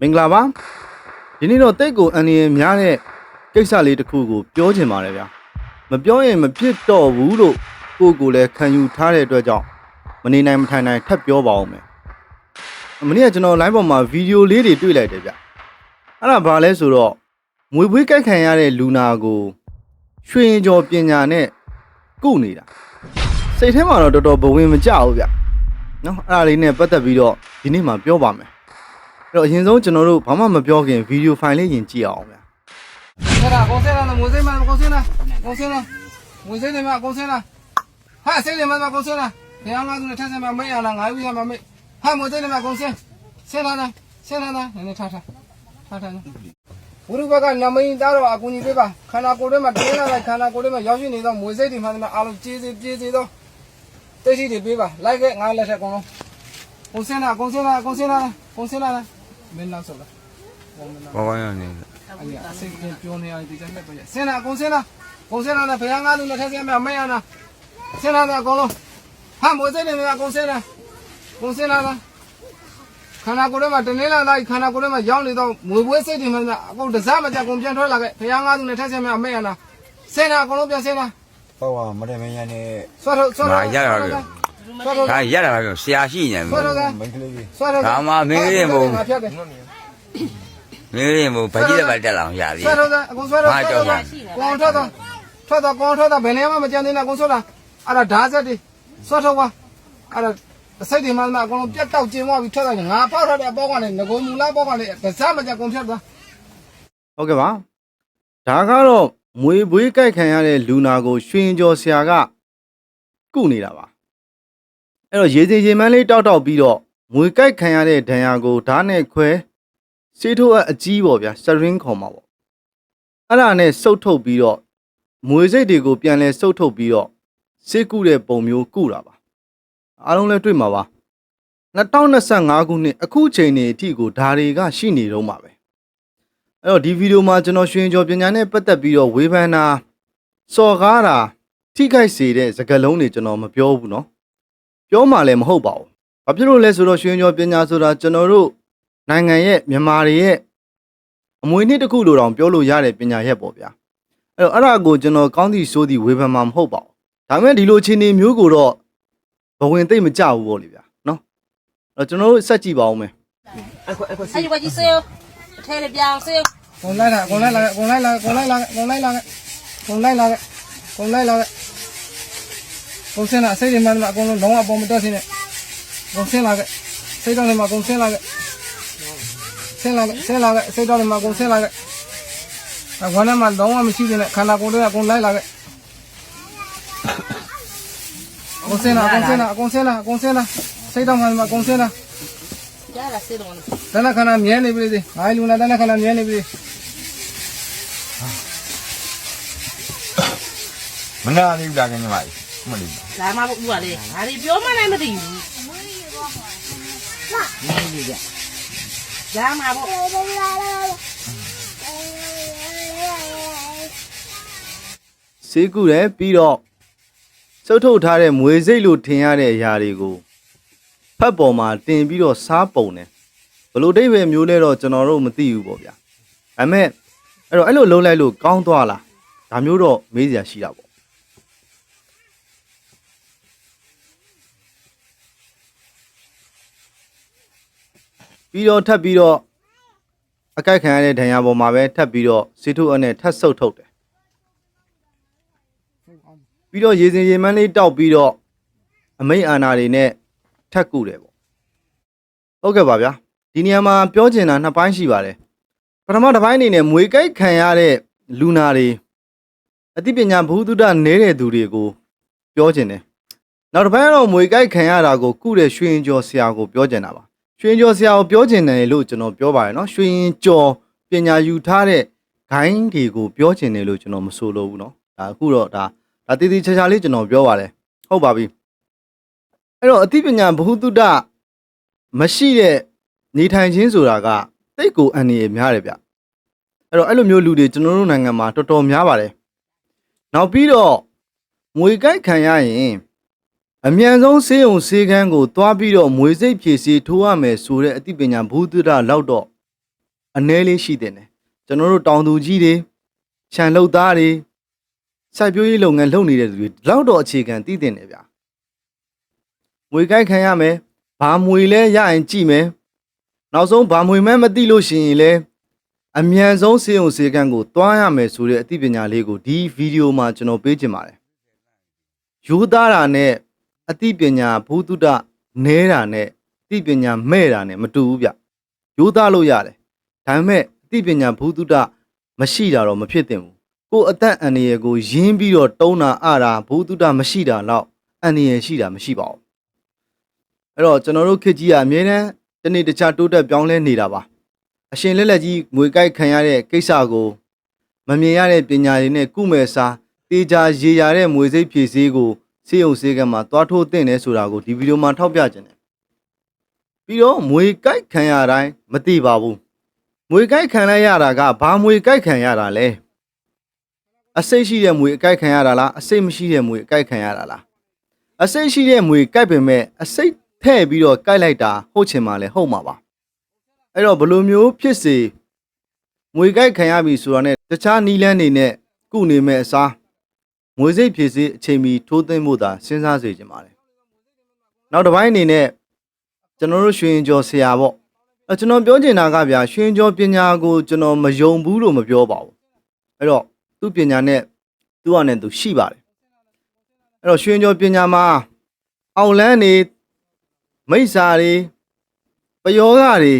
မင်္ဂလာပါဒီနေ့တော့တိတ်ကိုအန်ရည်များတဲ့ကိစ္စလေးတစ်ခုကိုပြောချင်ပါတယ်ဗျာမပြောရင်မဖြစ်တော့ဘူးလို့ကိုယ့်ကိုယ်လည်းခံယူထားတဲ့အတွက်ကြောင့်မနေနိုင်မထိုင်နိုင်ထပ်ပြောပါအောင်မယ်မနေ့ကကျွန်တော် live ပေါ်မှာဗီဒီယိုလေးတွေတွေ့လိုက်တယ်ဗျအဲ့ဒါဘာလဲဆိုတော့မွေပွေးကြိုက်ခံရတဲ့လူနာကိုရွှေရင်ကျော်ပညာနဲ့ကုနေတာစိတ်ထဲမှာတော့တော်တော်ဘဝင်မကြဘူးဗျနော်အဲ့ဒါလေးနဲ့ပတ်သက်ပြီးတော့ဒီနေ့မှာပြောပါမယ် အဲ့တော့အရင်ဆုံးကျွန်တော်တို့ဘာမှမပြောခင်ဗီဒီယိုဖိုင်လေးရင်ကြည့်အောင်ဗျဆရာကုန်စင်းလားငွေစင်းမကုန်စင်းလားကုန်စင်းလားငွေစင်းတယ်မကုန်စင်းလားဟာစိတ်တယ်မကုန်စင်းလားဘယ်အောင်ငါဆိုနဲ့ထက်ဆင်မမေးရလားငါယူရမှာမေးဟာငွေစင်းတယ်မကုန်စင်းဆင်းလာလားဆင်းလာလားနည်းနည်းထားထားထားထားဘုရုဘကနမင်းသားတော့အကူကြီးပေးပါခန္ဓာကိုယ်ထဲမှာတင်းလာလိုက်ခန္ဓာကိုယ်ထဲမှာရောက်ရှိနေသောငွေစိတ်တွေမှလည်းအားလုံးကြေးစေပြေးစေသောတိတ်ရှိတွေပေးပါလိုက်ခဲ့ငါလက်ထက်ကုန်လုံးကုန်စင်းလားကုန်စင်းလားကုန်စင်းလားကုန်စင်းလား မင်းလောက်ဆိုလားဘုံမင်းလောက်ဘာဝရနေလဲအဲ့ဒါအစိတ်ကပြောနေရတယ်ဒီတိုင်းပဲပြဆင်းလာအကုန်ဆင်းလာအကုန်ဆင်းလာနဲ့ဘယ်ငါးလူနဲ့ထက်ဆင်းမမရနာဆင်းလာတဲ့အကုန်လုံးဟာမိုးစိတ်နေမှာအကုန်ဆင်းလာအကုန်ဆင်းလာလားခန္ဓာကိုယ်ထဲမှာတနင်းလာလိုက်ခန္ဓာကိုယ်ထဲမှာရောက်နေတော့မွေပွေးစိတ်တွေမှာအကုန်တစားမကြကုန်ပြန်ထွက်လာခဲ့ဘယ်ငါးလူနဲ့ထက်ဆင်းမမရနာဆင်းလာအကုန်လုံးပြန်ဆင်းလာဘာဝမရမရနေဆွတ်ထုတ်ဆွတ်ငါထုတ်ရရရဆွတ်ထုတ် ဒါရတာပဲဆရာရှိနေမဆွတ်ထုတ်ယ်မင်းကလေးဆွတ်ထုတ်ဒါမှမင်းကလေးမဟုတ်ငါဖြတ်တယ်မင်းလေးမို့ဗကြီးလည်းပဲတက်လာအောင်ရသည်ဆွဲတော့အကုန်ဆွဲတော့ဆွဲတော့ကောင်းထွက်တော့ထွက်တော့ကောင်းထွက်တော့ဘယ်နေရာမှမကြံသေးနဲ့အကုန်ဆွဲတာအဲ့ဒါဓာတ်ဆက်တွေဆွဲထုတ်ပါအဲ့ဒါစိတ်တွေမှမအကုန်လုံးပြတ်တောက်ကျင်းသွားပြီးထွက်သွားငါပေါက်ထားတဲ့အပေါက်ကနေငကိုမူလာပေါက်ကနေဗစားမကြကုန်ဖြတ်သွားဟုတ်ကဲ့ပါဒါကတော့မွေပွေးကြိုက်ခံရတဲ့လူနာကိုရွှေရင်ကျော်ဆရာကကုနေတာပါ အဲ့တော့ရေစင်ရေမန်းလေးတောက်တောက်ပြီးတော့မွေကြိုက်ခံရတဲ့ဒဏ်ရာကိုဓာတ်နဲ့ခွဲစေးထိုးအကြီးပေါ့ဗျာစရင်းခေါ်မှာပေါ့အဲ့ဒါနဲ့စုပ်ထုတ်ပြီးတော့မွေစိတ်တွေကိုပြန်လဲစုပ်ထုတ်ပြီးတော့စေးကုတဲ့ပုံမျိုးကုတာပါအားလုံးလည်းတွေ့မှာပါ2025ခုနှစ်အခုချိန်နေအထိကိုဓာတွေကရှိနေတော့မှာပဲ အဲ့တော့ဒီဗီဒီယိုမှာကျွန်တော်ရွှင်ကျော်ပညာနဲ့ပတ်သက်ပြီးတော့ဝေဖန်တာစော်ကားတာထိခိုက်စေတဲ့စကားလုံးတွေကျွန်တော်မပြောဘူးเนาะ ပြောမှလည်းမဟုတ်ပါဘူး။ဘာဖြစ်လို့လဲဆိုတော့ရွှေရောပညာဆိုတာကျွန်တော်တို့နိုင်ငံရဲ့မြန်မာတွေရဲ့အမွေနှစ်တစ်ခုလိုတောင်ပြောလို့ရတဲ့ပညာရက်ပေါ့ဗျာ။အဲ့တော့အဲ့ဒါကိုကျွန်တော်ကောင်းသည့်ဆိုသည့်ဝေဖန်မှာမဟုတ်ပါဘူး။ဒါပေမဲ့ဒီလိုအခြေအနေမျိုးကိုတော့ဘဝင်သိမ့်မကြဘူးပေါ့လေဗျာနော်။အဲ့တော့ကျွန်တော်တို့ဆက်ကြည့်ပါဦးမယ်။အခုအခုဆက်ကြည့်ပါကြည့်စေ။အထဲလည်းပြောင်းစေ။ကုန်လိုက်လာကုန်လိုက်လာကုန်လိုက်လာကုန်လိုက်လာကုန်လိုက်လာကုန်လိုက်လာကုန်လိုက်လာ ကုန်စင်းလာစိတ်တွေမှအကုန်လုံးလုံးဝပုံမတက်စင်းနဲ့ကုန်စင်းလာခဲ့စိတ်တော်တွေမှာကုန်စင်းလာခဲ့ဆင်းလာခဲ့ဆင်းလာခဲ့စိတ်တော်တွေမှာကုန်စင်းလာခဲ့အခေါင်းထဲမှာလုံးဝမရှိသေးနဲ့ခန္ဓာကိုယ်တွေကကုန်လိုက်လာခဲ့ကုန်စင်းလာကုန်စင်းလာကုန်စင်းလာကုန်စင်းလာစိတ်တော်မှာကုန်စင်းလာရလာဆေးတော့တနခဏမြဲနေပြီလေငါလူနာတနခဏမြဲနေပြီမနာလေးလာခင်မှာ မလေးလာမဘူးကလေငါဒီပြောမှလည်းမသိဘူးလာမဘူးဆေးကုတယ်ပြီးတော့စုပ်ထုတ်ထားတဲ့မွေစိတ်လို့ထင်ရတဲ့အရာတွေကိုဖတ်ပေါ်မှာတင်ပြီးတော့စားပုံတယ်ဘလို့အိဗယ်မျိုးလဲတော့ကျွန်တော်တို့မသိဘူးပေါ့ဗျာဒါပေမဲ့အဲ့တော့အဲ့လိုလုံးလိုက်လို့ကောင်းသွားလားဒါမျိုးတော့မေးစရာရှိတာပေါ့ ပြီးတော့ထပ်ပြီးတော့အကြိုက်ခံရတဲ့ဒဏ်ရာပေါ်မှာပဲထပ်ပြီးတော့စေထုအနဲ့ထပ်ဆုပ်ထုတ်တယ်ပြီးတော့ရေစင်ရေမန်းလေးတောက်ပြီးတော့အမိတ်အာနာတွေနဲ့ထက်ကူတယ်ပေါ့ဟုတ်ကဲ့ပါဗျာဒီနေရာမှာပြောချင်တာနှစ်ပိုင်းရှိပါတယ်ပထမတစ်ပိုင်းအနေနဲ့မွေကြိုက်ခံရတဲ့လူနာတွေအသိပညာဘုဟုတ္တနေတဲ့သူတွေကိုပြောချင်တယ်နောက်တစ်ပိုင်းကတော့မွေကြိုက်ခံရတာကိုကုတဲ့ရွှေရင်ကျော်ဆရာကိုပြောချင်တာပါ ရွှေကျော်ဆရာကိုပြောချင်တယ်လို့ကျွန်တော်ပြောပါတယ်နော်ရွှေရင်ကျော်ပညာယူထားတဲ့ဂိုင်းတွေကိုပြောချင်တယ်လို့ကျွန်တော်မဆိုလိုဘူးနော်ဒါအခုတော့ဒါဒါတည်တည်ချာချာလေးကျွန်တော်ပြောပါတယ်ဟုတ်ပါပြီအဲ့တော့အသိပညာဘ ഹു တုတမရှိတဲ့နေထိုင်ခြင်းဆိုတာကတိတ်ကိုအန္တရာယ်များတယ်ဗျအဲ့တော့အဲ့လိုမျိုးလူတွေကျွန်တော်တို့နိုင်ငံမှာတော်တော်များပါတယ်နောက်ပြီးတော့ငွေကြိုက်ခံရရင် အမြန်ဆုံးဆေးရုံဆေးခန်းကိုသွားပြီးတော့မွေစိတ်ဖြည့်ဆေးထိုးရမယ်ဆိုတဲ့အသိပညာဘ ഹു တုတလောက်တော့အနည်းလေးရှိတဲ့တယ်ကျွန်တော်တို့တောင်သူကြီးတွေခြံလုတ်သားတွေစိုက်ပျိုးရေးလုပ်ငန်းလုပ်နေတဲ့သူတွေဒီလောက်တော့အခြေခံတည်တင်တယ်ဗျာမွေကိုက်ခံရမယ်ဘာမွေလဲရရင်ကြည့်မယ်နောက်ဆုံးဘာမွေမဲမသိလို့ရှိရင်လဲအမြန်ဆုံးစေုံစေကန်းကိုတွားရမယ်ဆိုတဲ့အသိပညာလေးကိုဒီဗီဒီယိုမှာကျွန်တော်ပေးချင်ပါတယ်ယူသားတာနဲ့ အသိပညာဘုဒ္ဓတနဲတာနဲ့အသိပညာမဲ့တာနဲ့မတူဘူးဗျယူသားလို့ရတယ်ဒါပေမဲ့အသိပညာဘုဒ္ဓတမရှိတာတော့မဖြစ်သင့်ဘူးကိုယ်အသက်အန္တရာယ်ကိုယင်းပြီးတော့တုံးတာအတာဘုဒ္ဓတမရှိတာတော့အန္တရာယ်ရှိတာမရှိပါဘူးအဲ့တော့ကျွန်တော်တို့ခေတ်ကြီးကအမြဲတမ်းတစ်နေ့တစ်ခြားတိုးတက်ပြောင်းလဲနေတာပါအရှင်လက်လက်ကြီးငွေကြိုက်ခံရတဲ့ကိစ္စကိုမမြင်ရတဲ့ပညာတွေနဲ့ကုမဲ့စားတေချာရေရတဲ့မွေစိတ်ဖြည့်စည်းကို စေယုံစေကမှာသွားထိုးတင်တယ်ဆိုတာကိုဒီဗီဒီယိုမှာထောက်ပြခြင်းတယ်ပြီးတော့မွေကြိုက်ခံရတိုင်းမသိပါဘူးမွေကြိုက်ခံလိုက်ရတာကဘာမွေကြိုက်ခံရတာလဲအစိတ်ရှိတဲ့မွေအကြိုက်ခံရတာလားအစိတ်မရှိတဲ့မွေအကြိုက်ခံရတာလားအစိတ်ရှိတဲ့မွေကြိုက်ပင်မဲ့အစိတ်ထဲ့ပြီးတော့ကြိုက်လိုက်တာဟုတ်ချင်မှလဲဟုတ်မှာပါအဲ့တော့ဘယ်လိုမျိုးဖြစ်စေမွေကြိုက်ခံရပြီဆိုတာနဲ့တခြားနီလန်းနေနဲ့ကုနေမဲ့အစား ငွေစိတ်ဖြစ်စေအချိန်မီထိုးသိမ့်ဖို့သာစဉ်းစားစေချင်ပါတယ်နောက်တစ်ပိုင်းအနေနဲ့ကျွန်တော်တို့ရွှေရင်ကျော်ဆရာပေါ့အဲကျွန်တော်ပြောချင်တာကဗျာရွှေရင်ကျော်ပညာကိုကျွန်တော်မယုံဘူးလို့မပြောပါဘူးအဲ့တော့သူ့ပညာနဲ့သူ့အနေနဲ့သူရှိပါတယ်အဲ့တော့ရွှေရင်ကျော်ပညာမှာအောင်လန်းနေမိစ္ဆာတွေပယောဂတွေ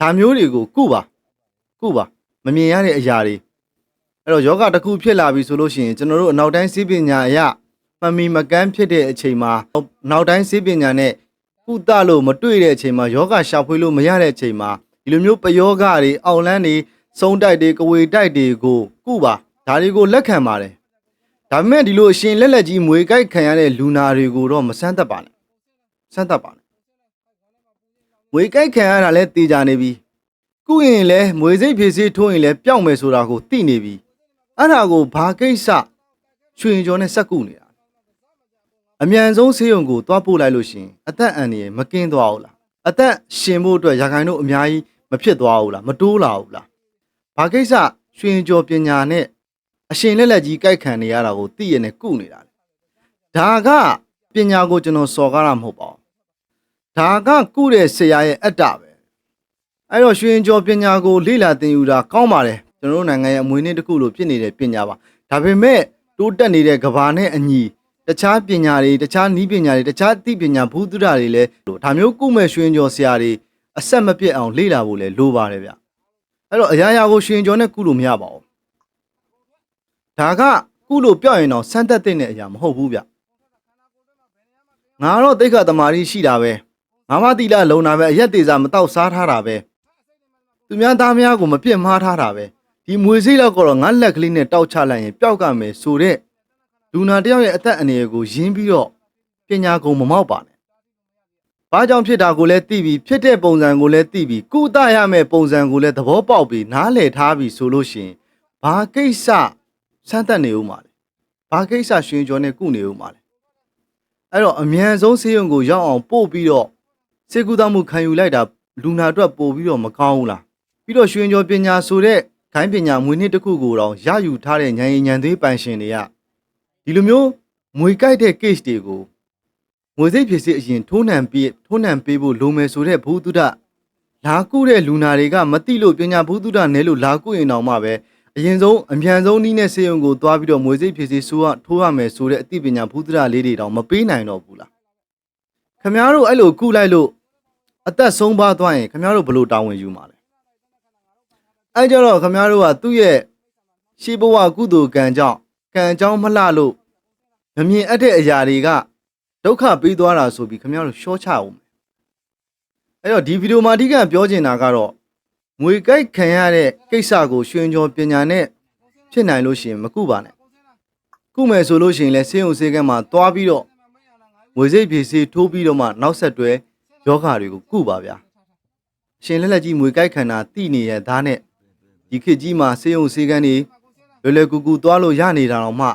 ဒါမျိုးတွေကိုကုပါကုပါမမြင်ရတဲ့အရာတွေ အဲ့တော့ယောဂတစ်ခုဖြစ်လာပြီဆိုလို့ရှိရင်ကျွန်တော်တို့အနောက်တိုင်းစိပညာအရမမီမကန်းဖြစ်တဲ့အချိန်မှာနောက်တိုင်းစိပညာနဲ့ကုသလို့မတွေ့တဲ့အချိန်မှာယောဂရှာဖွေလို့မရတဲ့အချိန်မှာဒီလိုမျိုးပယောဂတွေအောင်လန်းတွေစုံတိုက်တွေကဝေတိုက်တွေကိုကုပါဒါတွေကိုလက်ခံပါတယ်ဒါပေမဲ့ဒီလိုအရှင်လက်လက်ကြီးမွေကြိုက်ခံရတဲ့လူနာတွေကိုတော့မဆန်းသက်ပါနဲ့ဆန်းသက်ပါနဲ့မွေကြိုက်ခံရတာလဲတေချာနေပြီကုရင်လဲမွေစိတ်ဖြည့်စေးထိုးရင်လဲပျောက်မယ်ဆိုတာကိုသိနေပြီ အဲ့ဒါကိုဘာကိစ္စရွှေရင်ကျော်နဲ့စက်ကုနေတာအမြန်ဆုံးဆေးရုံကိုသွားပို့လိုက်လို့ရှရင်အသက်အန္တရာယ်မကင်းသွားဘူးလားအသက်ရှင်ဖို့အတွက်ရာခိုင်နှုန်းအများကြီးမဖြစ်သွားဘူးလားမတိုးလာဘူးလားဘာကိစ္စရွှေရင်ကျော်ပညာနဲ့အရှင်လက်လက်ကြီးကြိုက်ခံနေရတာကိုသိရနဲ့ကုနေတာလေဒါကပညာကိုကျွန်တော်စော်ကားတာမဟုတ်ပါဘူးဒါကကုတဲ့ဆရာရဲ့အတ္တပဲအဲ့တော့ရွှေရင်ကျော်ပညာကိုလေ့လာသင်ယူတာကောင်းပါတယ် ကျွန်တော်တို့နိုင်ငံရဲ့အမွေအနှစ်တစ်ခုလိုဖြစ်နေတဲ့ပညာပါဒါပေမဲ့တိုးတက်နေတဲ့ကဘာနဲ့အညီတခြားပညာတွေတခြားနီးပညာတွေတခြားသိပညာဘူးသုဒ္ဓတွေလည်းဒါမျိုးကုမဲ့ရွှေရင်ကျော်ဆရာတွေအဆက်မပြတ်အောင်လေ့လာဖို့လည်းလိုပါတယ်ဗျအဲ့တော့အရာရာကိုရွှေရင်ကျော်နဲ့ကုလို့မရပါဘူးဒါကကုလို့ပြော့ရင်တော့စမ်းသက်တဲ့အရာမဟုတ်ဘူးဗျငါတော့တိတ်ခါတမာရီရှိတာပဲငါမတိလာလုံတာပဲအရက်သေးစားမတော့စားထားတာပဲသူများသားများကိုမပြစ်မှားထားတာပဲ ဒီမွေစိတ်လောက်ကတော့ငါလက်ကလေးနဲ့တောက်ချလိုက်ရင်ပျောက်ကမယ်ဆိုတဲ့လူနာတယောက်ရဲ့အသက်အန္တရာယ်ကိုယင်းပြီးတော့ပညာကုံမမောက်ပါနဲ့။ဘာကြောင့်ဖြစ်တာကိုလည်းသိပြီးဖြစ်တဲ့ပုံစံကိုလည်းသိပြီးကုသရမယ့်ပုံစံကိုလည်းသဘောပေါက်ပြီးနားလည်ထားပြီးဆိုလို့ရှိရင်ဘာကိစ္စစမ်းသပ်နေဦးမှာလဲ။ဘာကိစ္စရှင်ကျော်နဲ့ကုနေဦးမှာလဲ။အဲ့တော့အမြန်ဆုံးဆေးရုံကိုရောက်အောင်ပို့ပြီးတော့စေကူသမှုခံယူလိုက်တာလူနာအတွက်ပို့ပြီးတော့မကောင်းဘူးလား။ပြီးတော့ရွှေကျော်ပညာဆိုတဲ့ ခိုင်းပညာမွေနှစ်တစ်ခုကိုတော့ရယူထားတဲ့ဉာဏ်ရည်ဉာဏ်သွေးပိုင်ရှင်တွေကဒီလိုမျိုးမွေကြိုက်တဲ့ case တွေကိုငွေစိတ်ဖြစ်စေအရင်ထိုးနှံပြီးထိုးနှံပေးဖို့လိုမယ်ဆိုတဲ့ဘုသူဒ္ဓလာကုတဲ့လူနာတွေကမတိလို့ပညာဘုသူဒ္ဓနဲလို့လာကုရင်တောင်မှပဲအရင်ဆုံးအမြန်ဆုံးနီးနဲ့စေယုံကိုသွားပြီးတော့မွေစိတ်ဖြစ်စေဆိုးရထိုးရမယ်ဆိုတဲ့အသိပညာဘုသူဒ္ဓလေးတွေတောင်မပေးနိုင်တော့ဘူးလားခမည်းတော်အဲ့လိုကုလိုက်လို့အသက်ဆုံးပါသွားရင်ခမည်းတော်ဘယ်လိုတာဝန်ယူမှာလဲ အဲကြတော့ခမည်းတော်ကသူ့ရဲ့ရှေးဘဝကုသိုလ်ကံကြောင့်ကံကြောင်းမလှလို့မမြင်အပ်တဲ့အရာတွေကဒုက္ခပေးသွားတာဆိုပြီးခင်ဗျားတို့ရှော့ချအောင်မယ်အဲ့တော့ဒီဗီဒီယိုမှာအဓိကပြောချင်တာကတော့ငွေကြိုက်ခံရတဲ့ကိစ္စကိုရွှင်ကျော်ပညာနဲ့ဖြစ်နိုင်လို့ရှိရင်မကုပါနဲ့ကုမယ်ဆိုလို့ရှိရင်လည်းဆေးရုံဆေးကမ်းမှာသွားပြီးတော့ငွေစိတ်ဖြည့်ဆေးထိုးပြီးတော့မှနောက်ဆက်တွဲယောဂတွေကိုကုပါဗျာရှင်လက်လက်ကြီးငွေကြိုက်ခံတာတိနေရသားနဲ့ ဒီခေတ်ကြီးမှာဆေးရုံဆေးကမ်းတွေလွယ်လွယ်ကူကူသွားလို့ရနေတာတော့မှ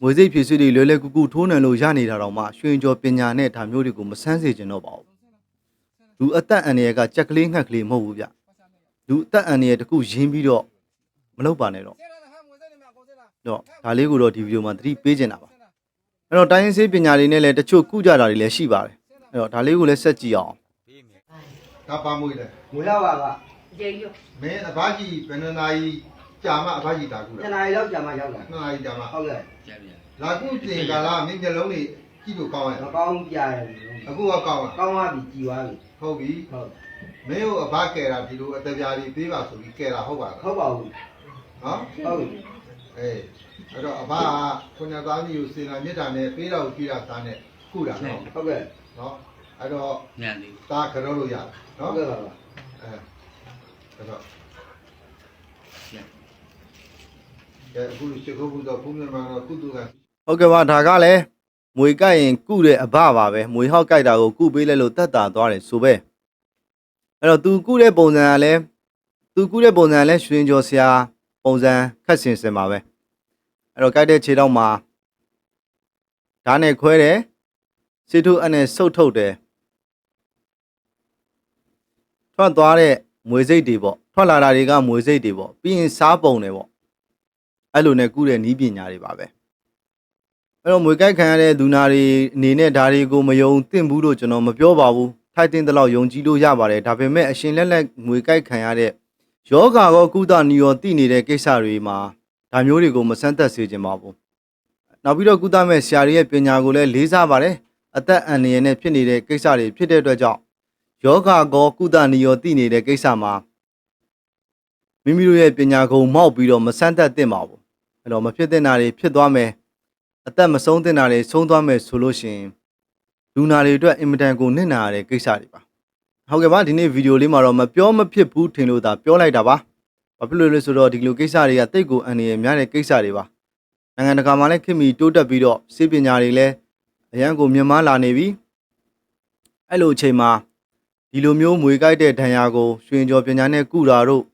ငွေစိတ်ဖြည့်ဆွေးတွေလွယ်လွယ်ကူကူထိုးနှံလို့ရနေတာတော့မှရွှင်ကျော်ပညာနဲ့ဒါမျိုးတွေကိုမဆန်းစေချင်တော့ပါဘူးလူအသက်အန္တရာယ်ကကြက်ကလေးငှက်ကလေးမဟုတ်ဘူးဗျလူလူအသက်အန္တရာယ်တစ်ခုရင်းပြီးတော့မလုပ်ပါနဲ့တော့ဆဲလာဟာမွေးစိတ်နေမှာကိုဆဲလာတော့ဒါလေးကိုတော့ဒီဗီဒီယိုမှာသတိပေးချင်တာပါအဲ့တော့တိုင်းရင်းစေးပညာတွေနဲ့လည်းတချို့ကုကြတာတွေလည်းရှိပါတယ်အဲ့တော့ဒါလေးကိုလည်းဆက်ကြည့်အောင်ဒါပါမွေးလေငွေလောက်ပါက ရေရွမင်းအဘကြီးဘယ်နှစ်နာရီကြာမှအဘကြီးဒါကူတလားနားရီလောက်ကြာမှရောက်လာနှစ်နာရီကြာမှဟုတ်ကဲ့လာကူပြင်ကာလာမင်းမျက်လုံးတွေကြည့်လို့ကောင်းရဲ့မကောင်းပြရတယ်အခုကကောင်းလားကောင်းသွားပြီကြည်သွားပြီဟုတ်ပြီဟုတ်မင်းတို့အဘကဲတာဒီလိုအတပြားကြီးပေးပါဆိုပြီးကဲတာဟုတ်ပါလားဟုတ်ပါဘူးနော်ဟုတ်ပြီအေးအဲ့တော့အဘကခုညသားကြီးကိုစေနာမြစ်တာနဲ့ပေးတာကိုကြည့်တာသားနဲ့ခုတာနော်ဟုတ်ကဲ့နော်အဲ့တော့ညနေသားကြောလို့ရတယ်ဟုနော်တ်ကဲ့ပါပါအဲ အဲ့တော့ကဲအခုရှိခိုးဘူးတော့ဘုံမြန်မာတော့ကုသကဟုတ်ကဲ့ပါဒါကလည်းမွေကြိုက်ရင်ကုတဲ့အဘပါပဲမွေဟောက်ကြိုက်တာကိုကုပေးလိုက်လို့တတ်တာသွားတယ်ဆိုပဲအဲ့တော့ तू ကုတဲ့ပုံစံကလည်း तू ကုတဲ့ပုံစံကလည်းရွှင်ကျော်ဆရာပုံစံခက်စင်စင်ပါပဲအဲ့တော့ကြိုက်တဲ့ခြေတော့မှာဓာတ်နဲ့ခွဲတယ်စေထုအနဲ့ဆုတ်ထုတ်တယ်ထွက်သွားတဲ့ မွေစိတ်တွေပေါ့ထွက်လာတာတွေကမွေစိတ်တွေပေါ့ပြီးရင်စားပုံတယ်ပေါ့အဲ့လိုနဲ့ကုတဲ့နီးပညာတွေပါပဲအဲ့တော့မွေကြိုက်ခံရတဲ့လူနာတွေအနေနဲ့ဒါတွေကိုမယုံသင့်ဘူးလို့ကျွန်တော်မပြောပါဘူးထိုက်တင်တဲ့လောက်ယုံကြည်လို့ရပါတယ်ဒါပေမဲ့အရှင်လက်လက်မွေကြိုက်ခံရတဲ့ယောဂါကောကုသနီရောတည်နေတဲ့ကိစ္စတွေမှာဒါမျိုးတွေကိုမဆန်းသက်စေချင်ပါဘူးနောက်ပြီးတော့ကုသမဲ့ဆရာတွေရဲ့ပညာကိုလည်းလေးစားပါတယ်အသက်အန္တရာယ်နဲ့ဖြစ်နေတဲ့ကိစ္စတွေဖြစ်တဲ့အတွက်ကြောင့် ယောဂါကောကုသနီရောတည်နေတဲ့ကိစ္စမှာမိမိတို့ရဲ့ပညာကုံမောက်ပြီးတော့မဆန်းသက်သင့်ပါဘူးအဲ့တော့မဖြစ်တဲ့နာတွေဖြစ်သွားမယ်အသက်မဆုံးသင့်တာတွေဆုံးသွားမယ်ဆိုလို့ရှိရင်လူနာတွေအတွက်အင်မတန်ကိုနစ်နာရတဲ့ကိစ္စတွေပါဟုတ်ကဲ့ပါဒီနေ့ဗီဒီယိုလေးမှာတော့မပြောမဖြစ်ဘူးထင်လို့သာပြောလိုက်တာပါဘာဖြစ်လို့လဲဆိုတော့ဒီလိုကိစ္စတွေကတိတ်ကိုအန္တရာယ်များတဲ့ကိစ္စတွေပါနိုင်ငံတကာမှာလည်းခင်မီတိုးတက်ပြီးတော့စေပညာတွေလည်းအရန်ကိုမြင့်မားလာနေပြီအဲ့လိုအချိန်မှာ ဒီလိုမျိုးမွေကြိုက်တဲ့ဒဏ်ရာကိုရွှင်ကျော်ပညာနဲ့ကုတာတို့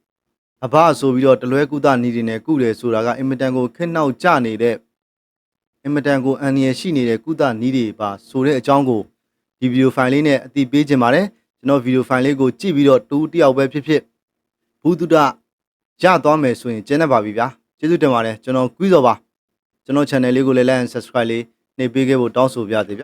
အဘဆိုပြီးတော့တလွဲကုသနည်းတွေနဲ့ကုတယ်ဆိုတာကအင်မတန်ကိုခက်နှောက်ကြနေတဲ့အင်မတန်ကိုအန်ရယ်ရှိနေတဲ့ကုသနည်းတွေပါဆိုတဲ့အကြောင်းကိုဒီဗီဒီယိုဖိုင်လေးနဲ့အသိပေးခြင်းပါတယ်ကျွန်တော်ဗီဒီယိုဖိုင်လေးကိုကြည့်ပြီးတော့တူတစ်ယောက်ပဲဖြစ်ဖြစ်ဘူးတုဒရသွားမယ်ဆိုရင်ကျင်းနေပါပြီဗျာကျေးဇူးတင်ပါတယ်ကျွန်တော်ကွီးစော်ပါကျွန်တော် channel လေးကိုလည်း like and subscribe လေးနှိပ်ပေးခဲ့ဖို့တောင်းဆိုပါရစေဗျ